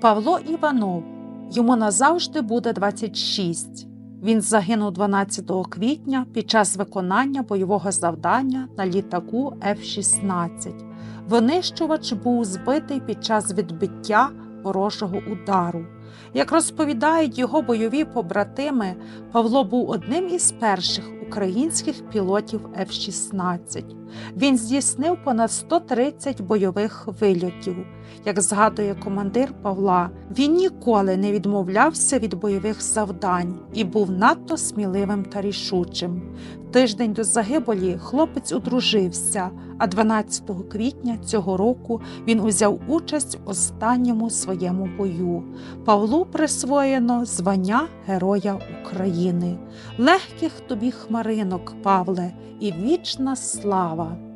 Павло Іванов. Йому назавжди буде 26. Він загинув 12 квітня під час виконання бойового завдання на літаку F-16. Винищувач був збитий під час відбиття ворожого удару. Як розповідають його бойові побратими, Павло був одним із перших українських пілотів F-16. Він здійснив понад 130 бойових вильотів. Як згадує командир Павла, він ніколи не відмовлявся від бойових завдань і був надто сміливим та рішучим. Тиждень до загибелі хлопець одружився, а 12 квітня цього року він узяв участь в останньому своєму бою. Павлу присвоєно звання Героя України. Легких тобі хмаринок, Павле, і вічна слава!